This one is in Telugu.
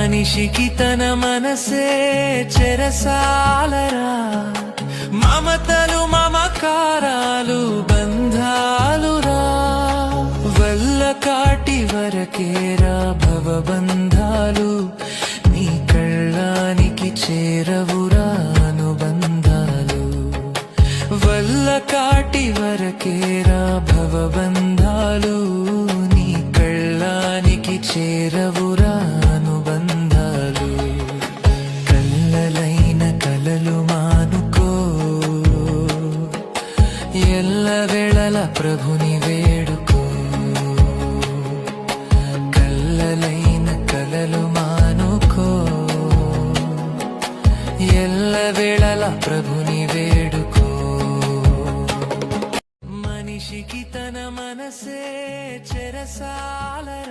మనిషికి తన మనసే చెరసాలరా. మమతలు మమకారాలు బంధాలురా. వల్ల కాటి వరకేరా భవబంధాలు. నీ కళ్ళానికి చేరవురా అనుబంధాలు. వల్ల కాటి వరకేరా భవబంధాలు. నీ కళ్ళానికి చేరవురా వేళల ప్రభుని వేడుకో. కల్లలైన కలలు మానుకో. ఎల్ల వేళల ప్రభుని వేడుకో. మనిషికి తన మనసే చెరసాలరా.